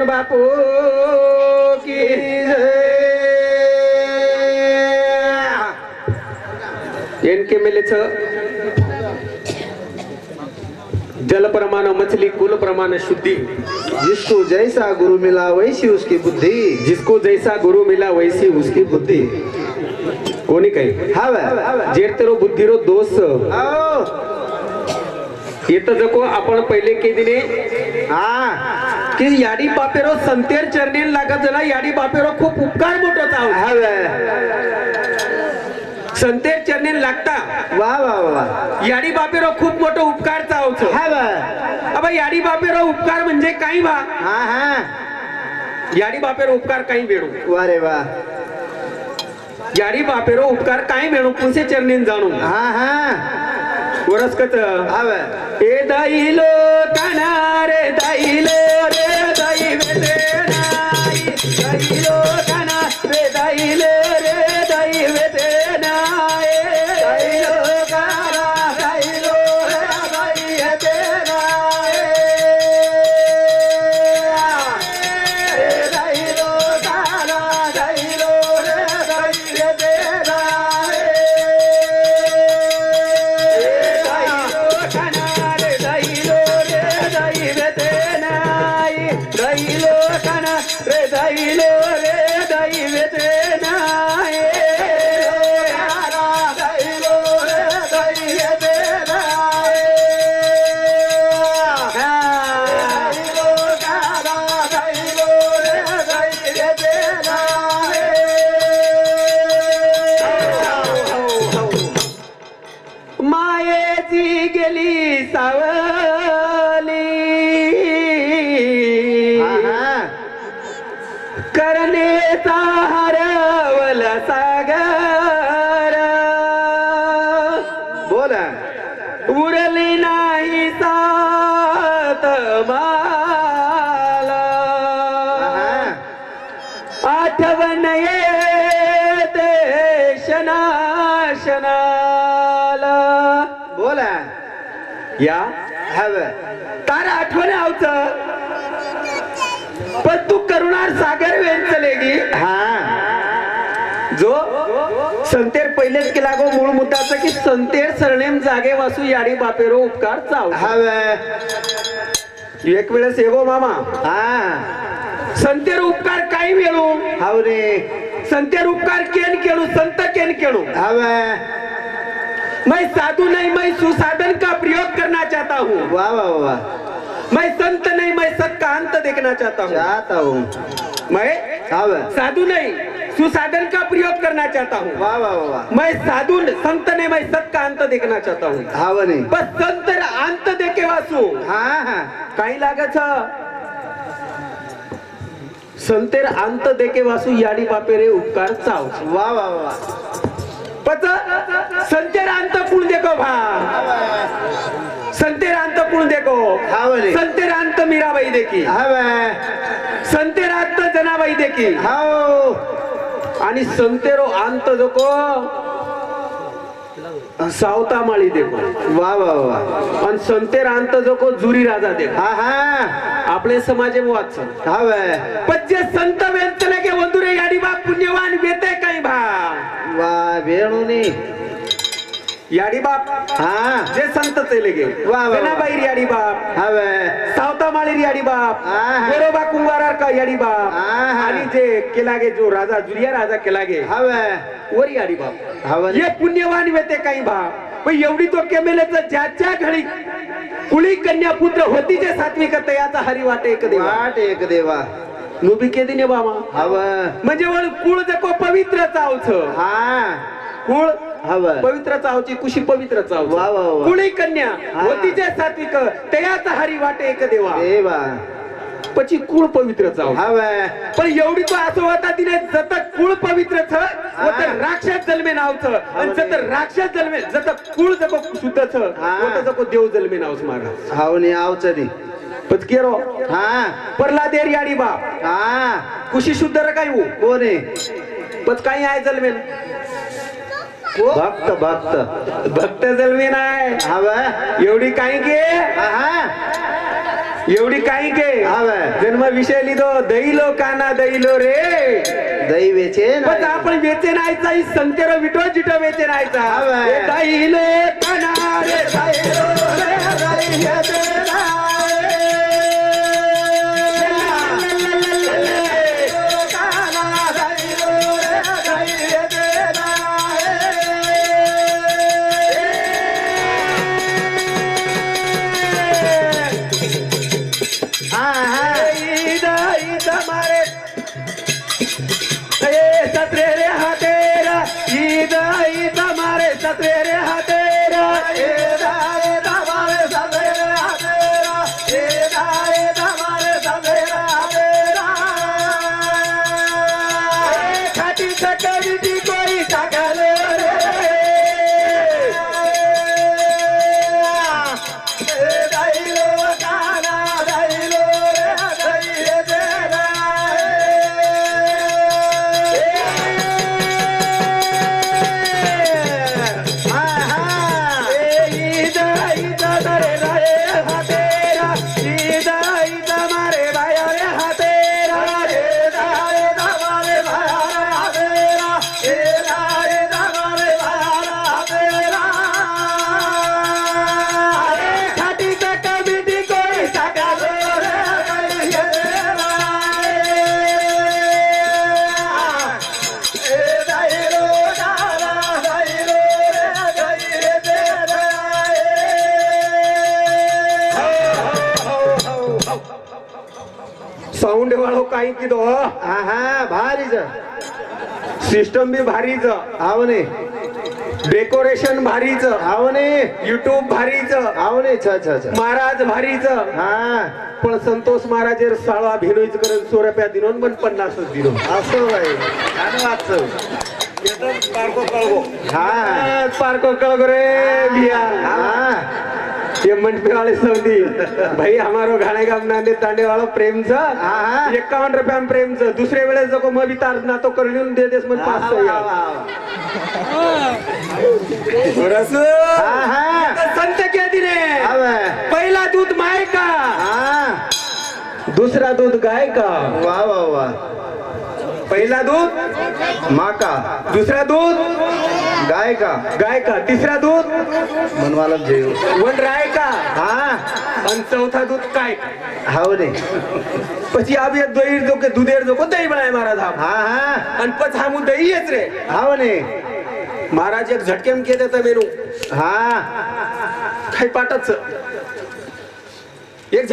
गजानन बापू की एन के मेलेच जल प्रमाण मछली कुल प्रमाण शुद्धि. जिसको जैसा गुरु मिला वैसी उसकी बुद्धि। जिसको जैसा गुरु मिला वैसी उसकी बुद्धि. कोणी काही? हवं. जेर तेरो बुद्धिरो दोष. आओ येतं जको आपण पहिले के दिने हा. की याडी बापेरो संतेर चरणेन लागत झाला. याडी बापेरो खूप उपकार मोठो चाव संतेर चरणेन लागता. वा वा वा याडी बापेरो खूप मोठो उपकार चावच अबा याडी बापेरो उपकार म्हणजे काही बा? हा हा. याडी बापेरो उपकार काही वेळू. वा रे वा. याडी बापेरो उपकार काही वेळू? पुसे चरणेन जाणू हा हा. वरसकच हवं ए दैलो काना रे. दैलो शनाशनाला. बोला. या. हवं. तार आठवण आवच पण तू करुणार सागर वेंचले गी हा. जो संतेर पहिलेच केला गो मूळ मुद्दाचा की संतेर सरनेम जागे वासू याडी बापेरो उपकार चाव हवं. एक वेळेस येगो मामा. हा. संतेर उपकार काही वेळू हाव रे. संतेर उपकार केन केळू संत केन केळू हवं मैं साधु नहीं मैं सुसाधन का प्रयोग करना चाहता हूँ? वा वा वा मैं संत नहीं मैं सत का अंत देखना चाहता हूँ। चाहता हूँ। मैं हवं साधु नहीं सुसाधन का प्रयोग करना चाहता हूँ? वा वा वा वा। मैं साधु संत नहीं मैं सत का अंत देखना चाहता हूँ। हाव नाही बस संत अंत देखे वासू। हा हा। काही लागत संतेर अंत देखे वासू याडी बापेरे उपकार चाव. वा वा वा पच संतेर अंत पुण देखो भा. संतेर अंत पुण देखो हाव रे संतेर अंत मीराबाई देखी हवं संतेर अंत जनाबाई देखी हाव आणि संतेरो अंत जोको सावता माळी देखो। वा वा वा आणि संतेर अंत जोको जुरी राजा देखो। हा हा. आपले समाजे वाच हवं पण जे संत वेंचले के वंदुरे याडी बा पुण्यवान वेते काही भा वा वेणुनी. याडी बाप हा. जे संत चले गे. वा, वा. जनाबाई याडी बाप हवं. सावता माळी याडी बाप आहा. गोरोबा कुंभारार का याडी बाप आहा. आणि जे केला गे जो राजा जुरिया राजा केला गे हवं. वर याडी बाप हवं हे पुण्यवान वेते काही भा पण एवढी तो केमेल्याचं ज्याच्या घडी कुळी कन्या पुत्र होती जे सात्विक तयाचा हरी वाटे एक देवा. वाट एक देवा. नुबी केदी ने बामा हवं. म्हणजे वळ कुळ जको पवित्र चावच. हा. कुळ हवं पवित्र चावची कुशी पवित्र चावच वा, वा, वा. कुळी कन्या हा. होती जे सात्विक तयाचा हरी वाटे एक देवा. देवा पची कुळ पवित्र चाव हवं पण एवढी तो असं होता तिने जत कुळ पवित्र छ व तर राक्षस जन्मे नावच आणि जत राक्षस जन्मे जत कुळ जको शुद्ध छ हा. व तर जको देव जन्मे नावच महाराज हावनी आवचनी पचकेरो हा. परला देर याडी बा हा. कुशी शुद्ध रकायू कोण आहे? पच काही आहे जन्मेन भक्त भक्त. भक्त जन्मेन आहे हवं एवढी काही हा एवढी काही के हा बे. जन्म विषय लिहितो दैलो काना दैलो रे. दही वेचे पण आपण वेचे नायचा ही संतेरो विटो जिटो वेचे हा. ए दैलो काना रे दैलो रे दैलो वाळो काही की दो हा हा भारीच. सिस्टम बी भारीच. आवने डेकोरेशन भारीच. आवने युट्यूब भारीच. आवने छ छ छ. महाराज भारीच. हा. पण संतोष महाराजेर साळा भिनोईच करत सो रुपया दिनोन पण पन्नासच दिनो असं बाई. छान वाचव हा. पार्को कळगो रे बिया हा. ये मंडपे वाले सौदी भाई हमारो घाणे गाम नांदे तांडे वाला प्रेम हा. एकावन्न रुपया प्रेम छ दुसरे वेळेस जको मग तार ना तो करलिऊन दे देस मन पाच सौ संत क्या दिने पहिला दूध माय का दुसरा दूध गाय का वा वा वा पहिला दूध माका दुसरा दूध गाय का गाय का तिसरा दूध मनवाला जेव. वन राय का हा? आणि चौथा दूध काय? हाव रे. पची आबी दही जो के दूध जो कोणताही दही बनाय महाराज हा हा. आणि पच हा मू येच रे. हाव ने महाराज एक झटके केले तर मेनू हा. काही पाटच एक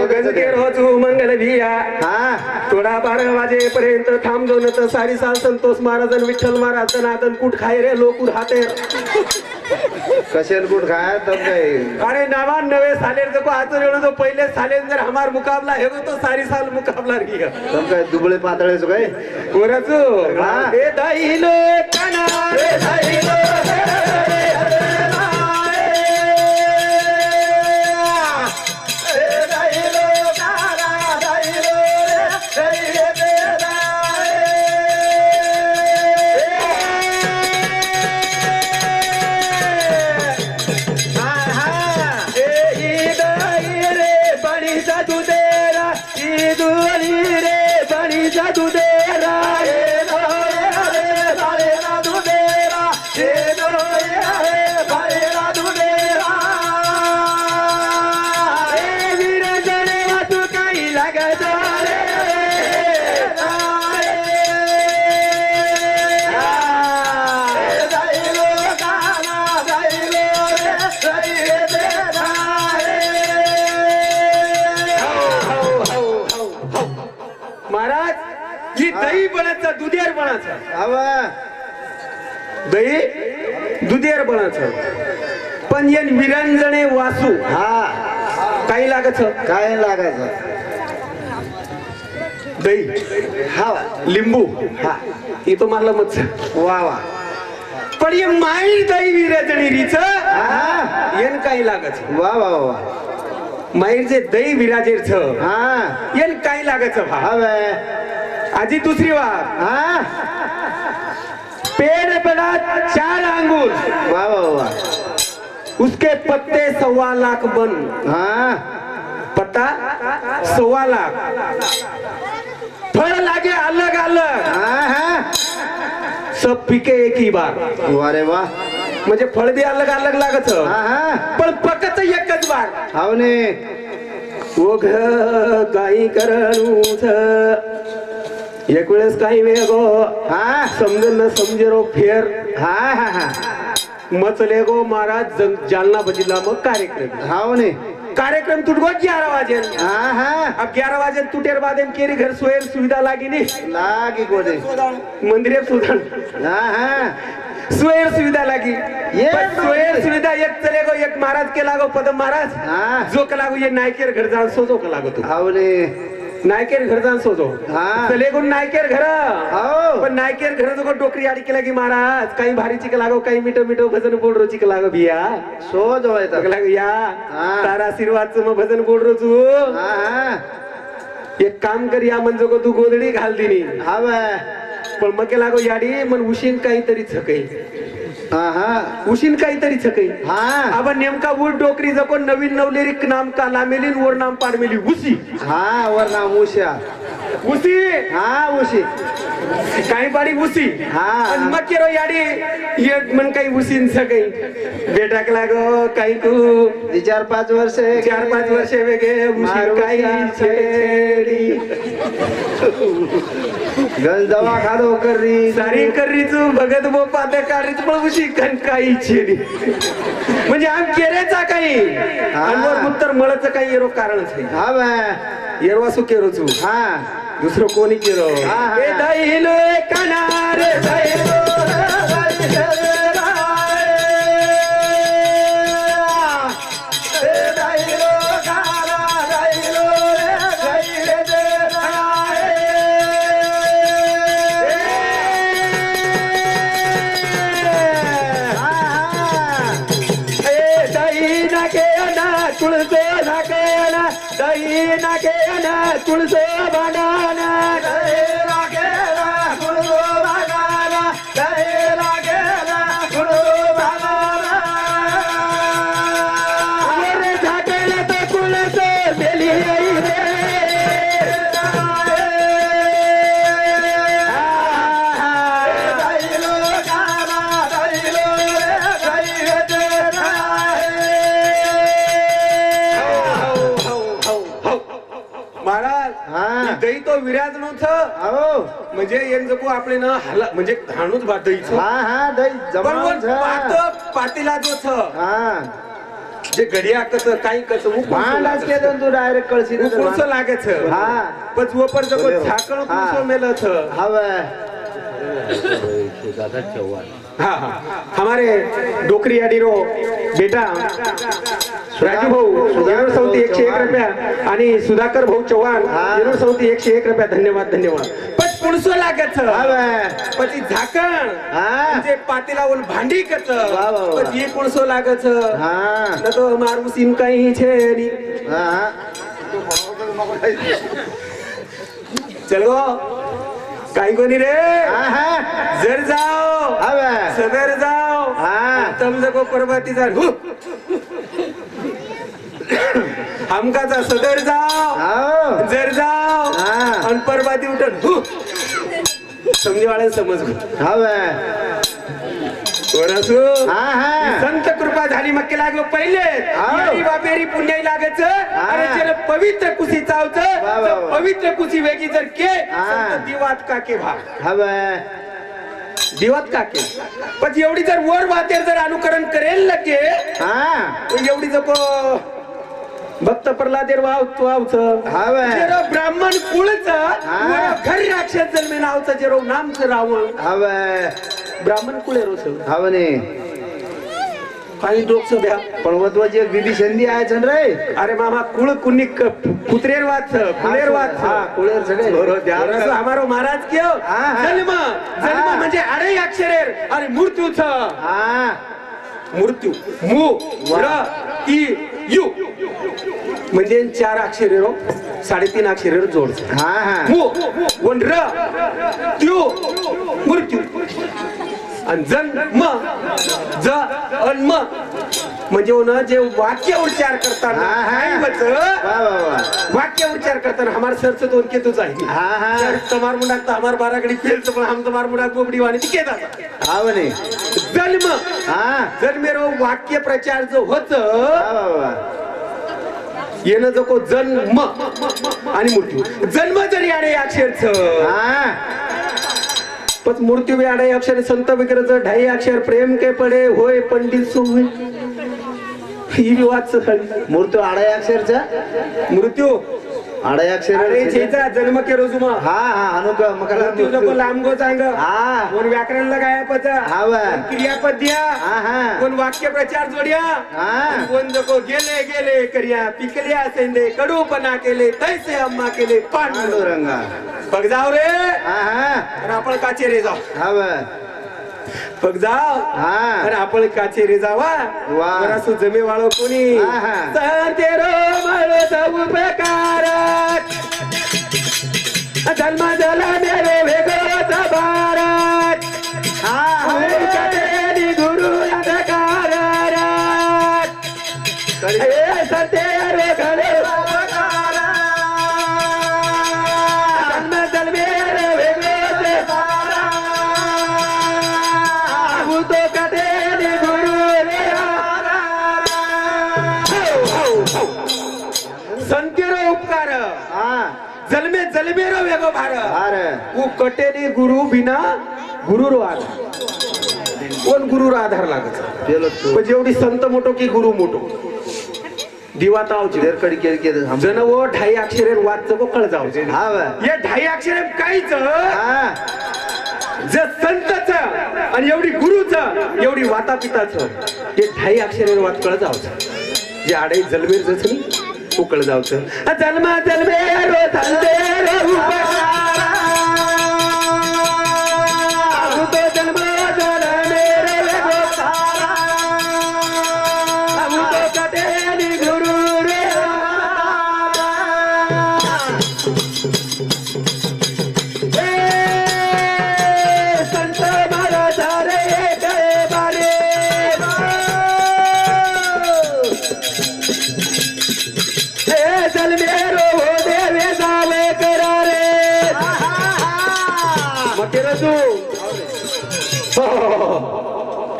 मगन के रोजू मंगल भिया. हा. थोडा बारा वाजेपर्यंत थांबलो न तर सारी साल संतोष महाराजन विठ्ठल महाराज नादन कुठ खाय रे लोक हाते कशेल कुठ खाय? तब अरे नावा नवे सालेर जो आचर एवढं जो पहिले सालेर जर हमार मुकाबला हे तो सारी साल मुकाबला रिया तब काय दुबळे पातळेच काय कोराचो हा. दाईलो काना रे दाईलो आवा. दही दुधेर बनाचं पण येन विरंजणे वासू. हा. काही लागत काय लागायचं? दही. हा. लिंबू. हा. तो मला मत वा वा. पण ये माई दही विरजणी रीच. हा. येन काही लागत वा वा वा. माईर जे दही विराजेर छ हा. येन काही लागत हवे. आजी दुसरी बात हा? पेड़ बड़ा चार अंगूर. वा वा वा. उसके पत्ते सवा लाख बन. हा? पत्ता? सव्वा लाख. फळ लागे अलग अलग. हा हा. सब पिके एक ही बार. वा रे वा. म्हणजे फळ बी अलग अलग लागत. हा हा. पण पकत एकच बार. हाव ने ओघ काही करणूच एक वेळेस काही वेगो हा समजून न समजेरो फेर. हा हा हा. मचले गो महाराज जं- जालना बजिला मग कार्यक्रम. हाव ने. कार्यक्रम तुटगो ग्यारह वाजे हा हा. अब ग्यारह वाजे तुटेर बाद केरी घर सोयर सुविधा लागी नहीं लागी कोडे मंदिरे सुधान हा हा. सोयर सुविधा लागी. ये सोयर सुविधा एक चले गो एक महाराज के लागो पदम महाराज. हा. जो का लागो ये नायकेर घर जान सोजो का लागो तू. हाव ने. नायकेर घर जान सोजो हा. चले गो नायकेर घर. हाव पण नायकेर घर जो डोकरी आडी केला की महाराज काही भारीची का लागो काही मिठो मिठो भजन बोल रोची का लागो भिया. सो जवळ का लागो या. हा. तारा आशीर्वादचं मग भजन हा हा. एक काम कर या म्हणजे गो तू गोदडी घाल दिनी. हाव पण मग लागो याडी मन उशीन काहीतरी छकई हा हा उशीन काहीतरी छकई हा. नेमका ऊर डोकरी जको नवीन नवलेरी नाम का लामेली वर नाम पाडमेली. उसी हा वर नाम उषा उसी हा उशी. काही पाडी उसी हा. पण मग केरो याडी ये मन काही उसीन छकई बेटा का लागो काही तू. चार पाच वर्ष चार पाच वर्ष वेगे उशी काही छेडी. गंज दवा खादो करी सारी करीच भगत बो पात्या कारीच पण उशी कण काही छेडी म्हणजे आम केरेचा काही. आणि वर उत्तर मळच काही येरो कारणच आहे हा बा. येरवा सु केरोचू हा. दुसरं कोणी केरो? हा, दैलो कनार दैलो ना तुळस हा. ही दही तो विराज नव्हतं. हो म्हणजे यांचं को आपले ना हला म्हणजे घाणूच बा दहीचं. हा हा दही बरोबर जमा पात पातीला जो छ हा. जे घडिया कस काही कस भांडाच केलं तू डायरेक्ट कळशी उकुळसं लागेच हा. पण जोपर जको बोले हो. झाकण हा. कुसो मेलं छ हा बा हाँ हाँ. हमारे डोकरी अडिरो बेटा. राजू भाऊ येणूर सौती एकशे एक रुपया. आणि सुधाकर भाऊ चव्हाण येणूर सौती एकशे एक रुपया. धन्यवाद धन्यवाद. पण पुणसो लागत. पची झाकण. जे म्हणजे पातेलावल भांडी कच पण ये लागत. न तो मारूस काही छे चल गो. काही कोणी रे? जर जाओ. सदर जाओ. हा. तम जको पर्वती जा हु हमकाचा सदर हो जर हा. आणि पर्वती उठन. हु. समजेवाळे समज हा हा. हा संत कृपा झाली मग लागलो पहिले. हाव. पुण्याई लागच अरे जर पवित्र कुशी चावच. वा. पवित्र कुशी वेगी जर के दिवात का के भा. हा बा दिवात का के पण एवढी जर वर वातेर जर अनुकरण करेल लगे हा. एवढी जको भक्त प्रल्हादेर वाव वावच. हा जेरो ब्राह्मण कुळच हा. घर राक्षस जन्मे नावचं जेरो नामचं रावण. हा बा ब्राह्मण कुळे रोस हा काही डोकस द्या. पण एक बीबी संधी आहे छन रे अरे मामा कुळ कुणी कुत्रेर वाच कुळेर वाच. हा कुळेर सगळे. बरोबर हमारो महाराज क्यो. हा, हा. जन्म जन्म हा. म्हणजे अडे अक्षरेर आणि मृत्यूच. हा. मृत्यू. मु र ती यू. म्हणजे चार अक्षरे रो साडेतीन अक्षरे जोड. हा हा. मु वन र त्यो. मृत्यू. आणि जन म ज अन म म्हणजे हो ना जे वाक्य उच्चार करताना वाक्य उच्चार करताना हमार सरचं दोन केतूच आहे. हा हा. तमार मुंडाक तर हमार बारागडी फेलचं पण हम तमार मुंडाक बोबडी वाणी हा म्हणे. जन्म. हा. जन्मेरो वाक्य प्रचार जो होत येणं जो को जन्म. आणि मृत्यू. जन्म जरी आडे अक्षरच हा. पण मृत्यू बी आडे अक्षर संत विक्रच ढाई अक्षर प्रेम के पडे होय पंडित सो होय ही वाच. मूर्ती आडाय अक्षरचा? मृत्यू अक्षर छेचा जन्म के रोजुमा. हा हा अनुक नको सांग. हा. कोण व्याकरण लगाया पद हा वा. हा हा. कोण वाक्य प्रचार जोड्या. हा. कोण गेले गेले करिया पिकल्या सेंदे कडूपणा केले तैसे अम्मा केले पांडुरंग. बघ जाव रे. हा हा. आणि आपण काचेरे जाऊ. हा वा. बघ जाव हा. आपण काचेरे जावा. वा. वरासू जमे वाळो कोणी. हा, हा. संतेरो मळ जाऊ बेकार. जन्म झाला मेरे वेगळा. संतेरो उपकार। हा. जन्मे जन्मेरो वेगो भार। अरे उ कटेरी गुरु बिना गुरुरो आधार। कोण गुरुर आधार लागत? पण जेवढी संत मोठो की गुरु मोठो दिवा तावचे। देर कडी केर केर जण वो ढाई अक्षरे वाच कळ जावचे हा या ढाई अक्षरे काहीच जे संतच आणि एवढी गुरुच एवढी वाता पिताच हे ढाई अक्षरे वाच कळ जावचं जे आडे जलमेर जस नी तो कळ जावचं जन्मा जन्मेर संते रे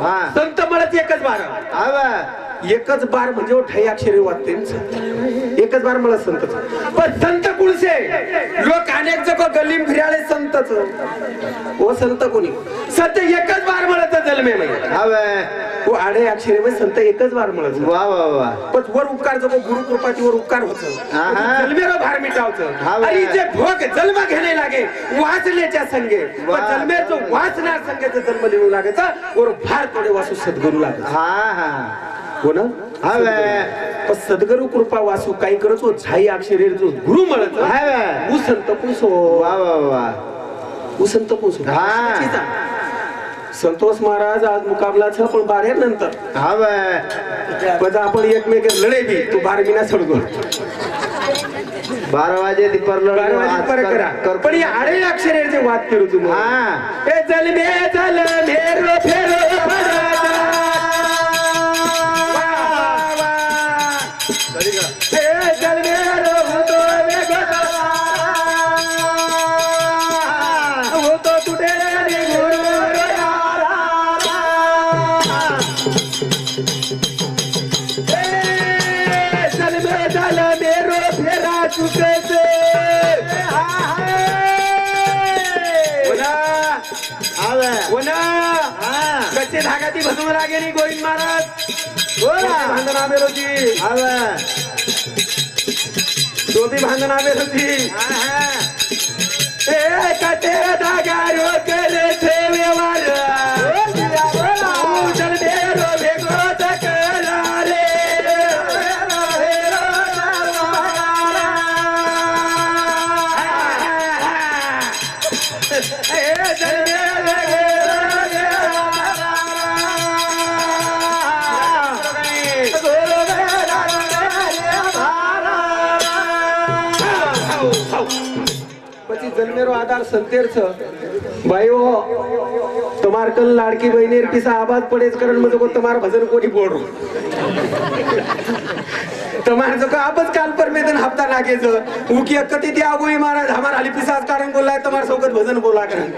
हा. संत म्हणत एकच बार. हा वा एकच बार म्हणजे ठाई अक्षरे न संत. एकच बार मला संत पण संत कुळसे लोक अनेक जग गल्लीम फिराले संतच. ओ संत कोणी? संत एकच बार आडे अक्षरे संत एकच बार म्हणत वा वा वा पण वर उपकार जगो गुरु कृपाची वर उपकार होत. भार मिटावचं बा. आणि जे भोग जन्म घेणे लागे वाचण्याच्या संगे. जन्मेचं वाचणार संगेचं जन्म लिहू लागायचा वर भार थोडे वासू सद्गुरू लागायचा. हा हा. हो ना? पण सद्गुरु कृपा वासू काही करत झाई अक्षरे जो गुरु म्हणत हा संत पुसो. वा वा वा संत पुसो. हा. संतोष महाराज आज मुकाबला छ पण बाहेर नंतर. हा पण आपण एकमेक लढे बी तू बार बिना सडगो बारा वाजे ती परलड बारा वाजे पर करा. पण या आडे अक्षरे जे वाद करू तुम्ही हा. ए जल मे फेरो हा वा बोला. हा. कच्चे धागाती भस्म लागेली गोविंद महाराज? बोला. भांडण हा वा डोबी भांडण हा ए कटे धागा रोकले थे व्यवहार? जन्मेरो आधार संतेर्च. भाई हो तुम्हार कल लाड़की बहनेर की सा आबाद पड़े करण म्हणजे मजो को भजन कोणी नहीं बोलू? तुम्हार जो का काल पर मैं दिन हफ्ता लागे जो उनकी अक्कती दिया वो महाराज हमारा अली पिसा कारण बोललाय तुम्हाला सोबत भजन बोला करण.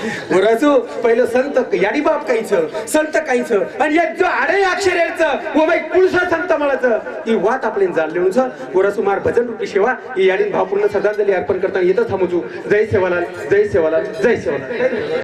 राजू पहिलं संत याडी बाप काहीच संत काहीच आणि एक जो आडे अक्षरेचं व बाई कुळसा संत मलाचं ती वात आपल्याला जाणले वरासू मार भजन रूपी सेवा ही याडी भावपूर्ण श्रद्धांजली अर्पण करताना येतच थांबू जय सेवालाल जय सेवालाल जय सेवालाल.